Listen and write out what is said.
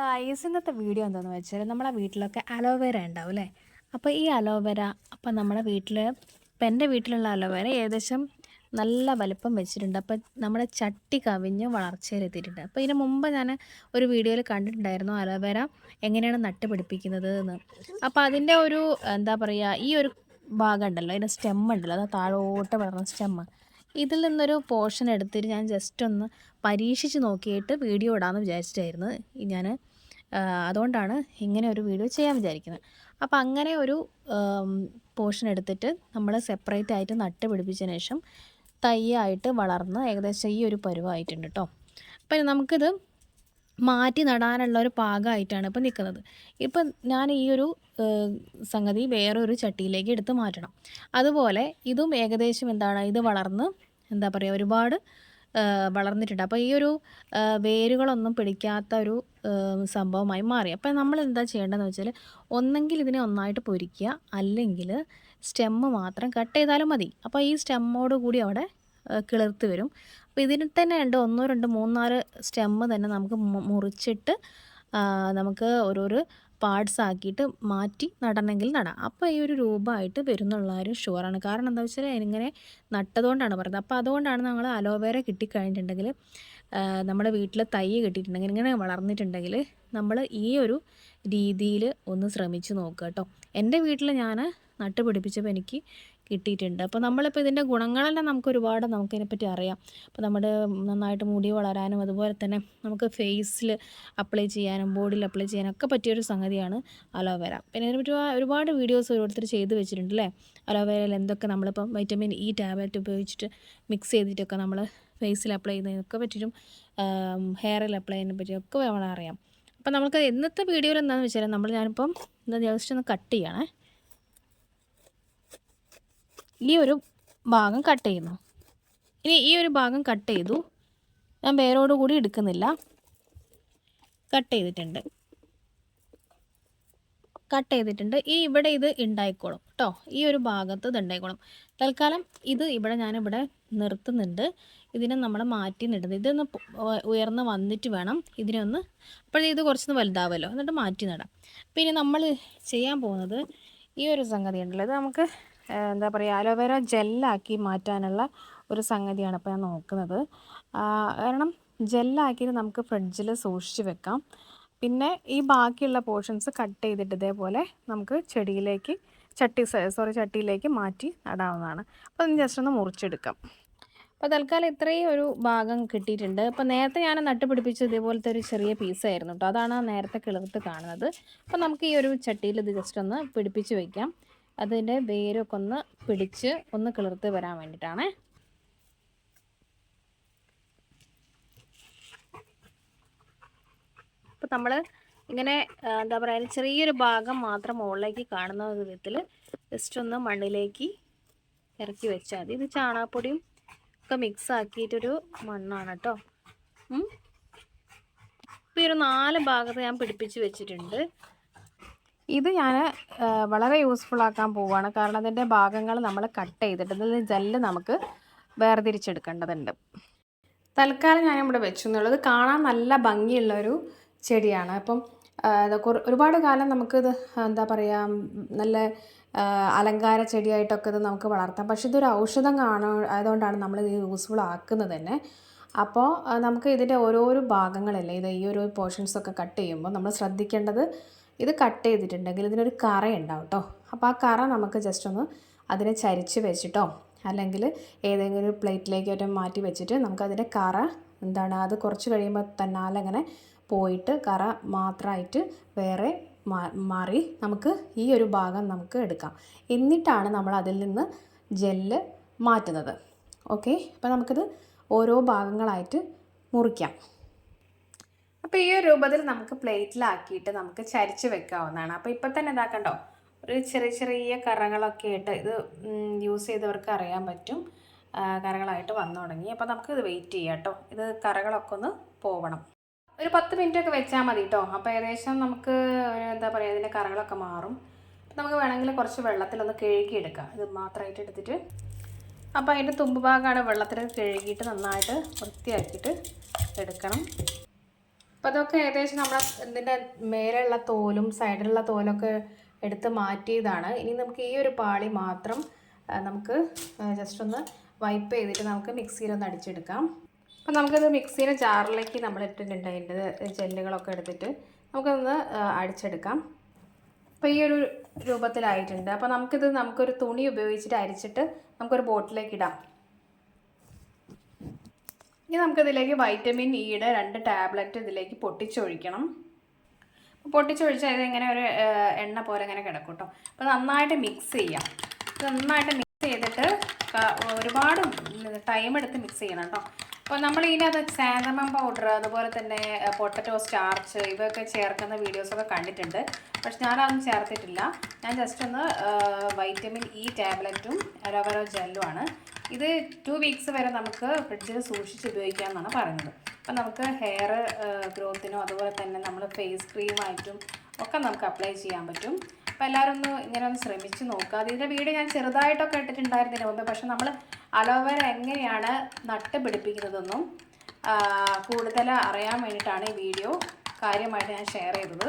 Guys ഇന്നത്തെ video എന്താണെന്ന് വെച്ചാൽ നമ്മളെ വീട്ടിലൊക്കെ അലോവേര ഉണ്ടാവും അല്ലേ? അപ്പോൾ ഈ അലോവേര അപ്പോൾ നമ്മുടെ വീട്ടിൽ ഇപ്പം എന്റെ വീട്ടിലുള്ള അലോവേര ഏകദേശം നല്ല വലിപ്പം വെച്ചിട്ടുണ്ട്. അപ്പോൾ നമ്മുടെ ചട്ടി കവിഞ്ഞ് വളർച്ചയിലെത്തിയിട്ടുണ്ട് അപ്പോൾ ഇതിന് മുമ്പ് ഞാൻ ഒരു വീഡിയോയിൽ കണ്ടിട്ടുണ്ടായിരുന്നു അലോവേര എങ്ങനെയാണ് നട്ട് പിടിപ്പിക്കുന്നത് എന്ന്. അപ്പോൾ അതിന്റെ ഒരു എന്താ പറയുക ഈ ഒരു ഭാഗം ഉണ്ടല്ലോ അതിന്റെ സ്റ്റെം ഉണ്ടല്ലോ അത് താഴോട്ട് വളർന്ന സ്റ്റെമ്മ് ഇതിൽ നിന്നൊരു പോർഷൻ എടുത്തിട്ട് ഞാൻ ജസ്റ്റ് ഒന്ന് പരീക്ഷിച്ച് നോക്കിയിട്ട് വീഡിയോ ഇടാമെന്ന് വിചാരിച്ചിട്ടായിരുന്നു ഞാൻ അതുകൊണ്ടാണ് ഇങ്ങനെ ഒരു വീഡിയോ ചെയ്യാൻ വിചാരിക്കുന്നത്. അപ്പോൾ അങ്ങനെ ഒരു പോർഷൻ എടുത്തിട്ട് നമ്മൾ സെപ്പറേറ്റ് ആയിട്ട് നട്ട് പിടിപ്പിച്ചതിന് ശേഷം തയ്യായിട്ട് വളർന്ന് ഏകദേശം ഈ ഒരു പരുവമായിട്ടുണ്ട് കേട്ടോ അപ്പം നമുക്കിത് മാറ്റി നടാനുള്ള ഒരു പാകമായിട്ടാണ് ഇപ്പം നിൽക്കുന്നത് ഇപ്പം ഞാൻ ഈ ഒരു സംഗതി വേറൊരു ചട്ടിയിലേക്ക് എടുത്ത് മാറ്റണം. അതുപോലെ ഇതും ഏകദേശം എന്താണ് ഇത് വളർന്ന് എന്താ പറയുക ഒരുപാട് വളർന്നിട്ടുണ്ട്. അപ്പോൾ ഈ ഒരു വേരുകളൊന്നും പിടിക്കാത്ത ഒരു സംഭവമായി മാറി. അപ്പോൾ നമ്മൾ എന്താ ചെയ്യേണ്ടതെന്ന് വെച്ചാൽ ഒന്നെങ്കിൽ ഇതിനെ ഒന്നായിട്ട് പൊരിക്കുക. അല്ലെങ്കിൽ സ്റ്റെമ്മ് മാത്രം കട്ട് ചെയ്താലും മതി. അപ്പോൾ ഈ സ്റ്റെമ്മോട് കൂടി അവിടെ കിളിർത്ത് വരും. അപ്പോൾ ഇതിന് തന്നെ ഉണ്ട് ഒന്നോ രണ്ടോ മൂന്നാൽ സ്റ്റെമ്മ് തന്നെ നമുക്ക് മുറിച്ചിട്ട് നമുക്ക് ഓരോരോ പാർട്സ് ആക്കിയിട്ട് മാറ്റി നടണമെങ്കിൽ നടാം. അപ്പോൾ ഈ ഒരു രൂപമായിട്ട് വരുന്നുള്ള ഒരു ഷുവറാണ്. കാരണം എന്താ വെച്ചാൽ ഇങ്ങനെ നട്ടതുകൊണ്ടാണ് പറയുന്നത്. അപ്പോൾ അതുകൊണ്ടാണ് നമ്മൾ അലോവേര കിട്ടിക്കഴിഞ്ഞിട്ടുണ്ടെങ്കിൽ നമ്മുടെ വീട്ടിൽ തൈ കിട്ടിയിട്ടുണ്ടെങ്കിൽ ഇങ്ങനെ വളർന്നിട്ടുണ്ടെങ്കിൽ നമ്മൾ ഈ ഒരു രീതിയിൽ ഒന്ന് ശ്രമിച്ചു നോക്കുക കേട്ടോ. എന്റെ വീട്ടിൽ ഞാൻ നട്ടുപിടിപ്പിച്ചപ്പോൾ എനിക്ക് കിട്ടിയിട്ടുണ്ട്. അപ്പോൾ നമ്മളിപ്പോൾ ഇതിന്റെ ഗുണങ്ങളെല്ലാം നമുക്ക് ഒരുപാട് നമുക്കിതിനെപ്പറ്റി അറിയാം. അപ്പോൾ നമ്മുടെ നന്നായിട്ട് മുടി വളരാനും അതുപോലെ തന്നെ നമുക്ക് ഫേസിൽ അപ്ലൈ ചെയ്യാനും ബോഡിയിൽ അപ്ലൈ ചെയ്യാനും ഒക്കെ പറ്റിയൊരു സംഗതിയാണ് അലോവേര. പിന്നെ ഇതിനെ പറ്റി ഒരുപാട് വീഡിയോസ് ഓരോരുത്തർ ചെയ്ത് വെച്ചിട്ടുണ്ട് അല്ലേ? അലോവേരയിൽ എന്തൊക്കെ നമ്മളിപ്പം വൈറ്റമിൻ ഇ ടാബ്ലറ്റ് ഉപയോഗിച്ചിട്ട് മിക്സ് ചെയ്തിട്ടൊക്കെ നമ്മൾ ഫേസിൽ അപ്ലൈ ചെയ്യുന്നതിനൊക്കെ പറ്റിയിട്ടും ഹെയറിൽ അപ്ലൈ ചെയ്യുന്നതിനെ പറ്റിയൊക്കെ നമ്മളറിയാം അപ്പോൾ നമുക്ക് ഇന്നത്തെ വീഡിയോയിൽ എന്താണെന്ന് വെച്ചാൽ നമ്മൾ ഞാനിപ്പം എന്താ ജസ്റ്റ് ഒന്ന് കട്ട് ചെയ്യണേ. ഈ ഒരു ഭാഗം കട്ട് ചെയ്യുന്നു. ഇനി ഈ ഒരു ഭാഗം കട്ട് ചെയ്തു. ഞാൻ വേരോട് കൂടി എടുക്കുന്നില്ല. കട്ട് ചെയ്തിട്ടുണ്ട്. കട്ട് ചെയ്തിട്ടുണ്ട്. ഈ ഇവിടെ ഇത് ഉണ്ടായിക്കോളും കേട്ടോ ഈ ഒരു ഭാഗത്ത് ഇത് ഉണ്ടായിക്കോളും തൽക്കാലം ഇത് ഇവിടെ ഞാനിവിടെ നിർത്തുന്നുണ്ട്. ഇതിനെ നമ്മൾ മാറ്റി നിടുന്നത് ഇതൊന്ന് ഉയർന്ന് വന്നിട്ട് വേണം ഇതിനൊന്ന് അപ്പോഴേ ഇത് കുറച്ചൊന്ന് വലുതാവല്ലോ. എന്നിട്ട് മാറ്റി നടാം. പിന്നെ നമ്മൾ ചെയ്യാൻ പോകുന്നത് ഈ ഒരു സംഗതി ഉണ്ടല്ലോ ഇത് നമുക്ക് എന്താ പറയുക അലോവേര ജെല്ലാക്കി മാറ്റാനുള്ള ഒരു സംഗതിയാണ് ഇപ്പോൾ ഞാൻ നോക്കുന്നത്. കാരണം ജെല്ലാക്കിയിട്ട് നമുക്ക് ഫ്രിഡ്ജിൽ സൂക്ഷിച്ച് വെക്കാം. പിന്നെ ഈ ബാക്കിയുള്ള പോർഷൻസ് കട്ട് ചെയ്തിട്ട് ഇതേപോലെ നമുക്ക് ചെടിയിലേക്ക് ചട്ടി സോറി ചട്ടിയിലേക്ക് മാറ്റി നടാവുന്നതാണ്. അപ്പോൾ ജസ്റ്റ് ഒന്ന് മുറിച്ചെടുക്കാം. അപ്പോൾ തൽക്കാലം ഇത്രയും ഒരു ഭാഗം കിട്ടിയിട്ടുണ്ട്. അപ്പോൾ നേരത്തെ ഞാൻ നട്ടുപിടിപ്പിച്ച ഇതേപോലത്തെ ഒരു ചെറിയ പീസായിരുന്നു കേട്ടോ അതാണ് നേരത്തെ കിളിർത്ത് കാണുന്നത്. അപ്പോൾ നമുക്ക് ഈ ഒരു ചട്ടിയിൽ ഇത് ജസ്റ്റ് ഒന്ന് പിടിപ്പിച്ച് വയ്ക്കാം അതിന്റെ വേരൊക്കെ ഒന്ന് പിടിച്ച് ഒന്ന് കിളിർത്ത് വരാൻ വേണ്ടിയിട്ടാണ്. അപ്പം നമ്മൾ ഇങ്ങനെ എന്താ പറയുക ചെറിയൊരു ഭാഗം മാത്രം മുകളിലേക്ക് കാണുന്ന വിധത്തിൽ ജസ്റ്റ് ഒന്ന് മണ്ണിലേക്ക് ഇറക്കി വെച്ചാൽ മതി. ഇത് ചാണകപ്പൊടിയും ഒക്കെ മിക്സ് ആക്കിയിട്ടൊരു മണ്ണാണ് കേട്ടോ ഇപ്പോൾ ഈ ഒരു നാല് ഭാഗത്ത് ഞാൻ പിടിപ്പിച്ച് വെച്ചിട്ടുണ്ട്. ഇത് ഞാൻ വളരെ യൂസ്ഫുൾ ആക്കാൻ പോവുകയാണ്. കാരണം അതിന്റെ ഭാഗങ്ങൾ നമ്മൾ കട്ട് ചെയ്തിട്ട് ഇതിൽ ജെല്ല് നമുക്ക് വേർതിരിച്ചെടുക്കേണ്ടതുണ്ട്. തൽക്കാലം ഞാൻ ഇവിടെ വെച്ചു എന്നുള്ളത് കാണാൻ നല്ല ഭംഗിയുള്ളൊരു ചെടിയാണ്. അപ്പം ഒരുപാട് കാലം നമുക്കിത് എന്താ പറയുക നല്ല അലങ്കാര ചെടിയായിട്ടൊക്കെ ഇത് നമുക്ക് വളർത്താം. പക്ഷെ ഇതൊരു ഔഷധം കാണാൻ ആയതുകൊണ്ടാണ് നമ്മൾ ഇത് യൂസ്ഫുൾ ആക്കുന്നത് തന്നെ. അപ്പോൾ നമുക്ക് ഇതിന്റെ ഓരോരോ ഭാഗങ്ങളല്ലേ ഇത് ഈ ഒരു പോർഷൻസൊക്കെ കട്ട് ചെയ്യുമ്പോൾ നമ്മൾ ശ്രദ്ധിക്കേണ്ടത് ഇത് കട്ട് ചെയ്തിട്ടുണ്ടെങ്കിൽ ഇതിനൊരു കറ ഉണ്ടാവും കേട്ടോ അപ്പോൾ ആ കറ നമുക്ക് ജസ്റ്റ് ഒന്ന് അതിനെ ചരിച്ച് വെച്ചിട്ടോ അല്ലെങ്കിൽ ഏതെങ്കിലും ഒരു പ്ലേറ്റിലേക്ക് ഏറ്റവും മാറ്റി വെച്ചിട്ട് നമുക്കതിന്റെ കറ എന്താണ് അത് കുറച്ച് കഴിയുമ്പോൾ തന്നെ അങ്ങനെ പോയിട്ട് കറ മാത്രമായിട്ട് വേറെ മാറി നമുക്ക് ഈ ഒരു ഭാഗം നമുക്ക് എടുക്കാം. എന്നിട്ടാണ് നമ്മൾ അതിൽ നിന്ന് ജെല്ല് മാറ്റുന്നത്. ഓക്കെ? അപ്പോൾ നമുക്കിത് ഓരോ ഭാഗങ്ങളായിട്ട് മുറിക്കാം. അപ്പോൾ ഈ ഒരു രൂപത്തിൽ നമുക്ക് പ്ലേറ്റിലാക്കിയിട്ട് നമുക്ക് ചരിച്ച് വെക്കാവുന്നതാണ്. അപ്പോൾ ഇപ്പം തന്നെ ഇതാക്കണ്ടോ ഒരു ചെറിയ ചെറിയ കറകളൊക്കെ ആയിട്ട് ഇത് യൂസ് ചെയ്തവർക്ക് അറിയാൻ പറ്റും. കറകളായിട്ട് വന്നു തുടങ്ങി. അപ്പോൾ നമുക്ക് ഇത് വെയിറ്റ് ചെയ്യാം കേട്ടോ. ഇത് കറകളൊക്കെ ഒന്ന് പോവണം. ഒരു പത്ത് മിനിറ്റ് ഒക്കെ വെച്ചാൽ മതി കേട്ടോ. അപ്പോൾ ഏകദേശം നമുക്ക് എന്താ പറയുക ഇതിന്റെ കറകളൊക്കെ മാറും. നമുക്ക് വേണമെങ്കിൽ കുറച്ച് വെള്ളത്തിലൊന്ന് കഴുകിയെടുക്കാം. ഇത് മാത്രമായിട്ട് എടുത്തിട്ട്. അപ്പോൾ അതിന്റെ തുമ്പ് ഭാഗമാണ് വെള്ളത്തിൽ കഴുകിയിട്ട് നന്നായിട്ട് വൃത്തിയാക്കിയിട്ട് എടുക്കണം. അപ്പോൾ അതൊക്കെ ഏകദേശം നമ്മുടെ ഇതിന്റെ മേലെയുള്ള തോലും സൈഡിലുള്ള തോലൊക്കെ എടുത്ത് മാറ്റിയതാണ്. ഇനി നമുക്ക് ഈ ഒരു പാളി മാത്രം നമുക്ക് ജസ്റ്റ് ഒന്ന് വൈപ്പ് ചെയ്തിട്ട് നമുക്ക് മിക്സിയിലൊന്ന് അടിച്ചെടുക്കാം. അപ്പോൾ നമുക്കിത് മിക്സിയുടെ ജാറിലേക്ക് നമ്മൾ ഇട്ടിട്ടുണ്ട് അതിന്റെ ജെല്ലുകളൊക്കെ എടുത്തിട്ട്. നമുക്കൊന്ന് അടിച്ചെടുക്കാം. അപ്പോൾ ഈ ഒരു രൂപത്തിലായിട്ടുണ്ട്. അപ്പോൾ നമുക്കിത് നമുക്കൊരു തുണി ഉപയോഗിച്ചിട്ട് അരിച്ചിട്ട് നമുക്കൊരു ബോട്ടിലേക്ക് ഇടാം. ഇനി നമുക്കിതിലേക്ക് വൈറ്റമിൻ ഇയുടെ രണ്ട് ടാബ്ലറ്റ് ഇതിലേക്ക് പൊട്ടിച്ചൊഴിക്കണം. പൊട്ടിച്ചൊഴിച്ചാൽ ഇതിങ്ങനെ ഒരു എണ്ണ പോലെ ഇങ്ങനെ കിടക്കും കേട്ടോ അപ്പോൾ നന്നായിട്ട് മിക്സ് ചെയ്യാം. നന്നായിട്ട് മിക്സ് ചെയ്തിട്ട് ഒരുപാട് ടൈം എടുത്ത് മിക്സ് ചെയ്യണം കേട്ടോ അപ്പോൾ നമ്മൾ ഇതിനകത്ത് സാന്തമം പൗഡർ അതുപോലെ തന്നെ പൊട്ടറ്റോ സ്റ്റാർച്ച് ഇവയൊക്കെ ചേർക്കുന്ന വീഡിയോസൊക്കെ കണ്ടിട്ടുണ്ട്. പക്ഷെ ഞാനതൊന്നും ചേർത്തിട്ടില്ല. ഞാൻ ജസ്റ്റ് ഒന്ന് വൈറ്റമിൻ ഇ ടാബ്ലറ്റും അലോവേറോ ജെല്ലും ആണ്. ഇത് ടു വീക്സ് വരെ നമുക്ക് ഫ്രിഡ്ജിൽ സൂക്ഷിച്ച് ഉപയോഗിക്കാമെന്നാണ് പറയുന്നത്. അപ്പം നമുക്ക് ഹെയർ ഗ്രോത്തിനോ അതുപോലെ തന്നെ നമ്മൾ ഫേസ് ക്രീമായിട്ടും ഒക്കെ നമുക്ക് അപ്ലൈ ചെയ്യാൻ പറ്റും. അപ്പോൾ എല്ലാവരും ഒന്ന് ഇങ്ങനെ ഒന്ന് ശ്രമിച്ച് നോക്കുക അതിന്റെ വീഡിയോ ഞാൻ ചെറുതായിട്ടൊക്കെ ഇട്ടിട്ടുണ്ടായിരുന്നതിന് മുമ്പ് പക്ഷെ നമ്മൾ അലോവേര എങ്ങനെയാണ് നട്ട് പിടിപ്പിക്കുന്നതെന്നും കൂടുതൽ അറിയാൻ വേണ്ടിയിട്ടാണ് ഈ വീഡിയോ കാര്യമായിട്ട് ഞാൻ ഷെയർ ചെയ്തത്.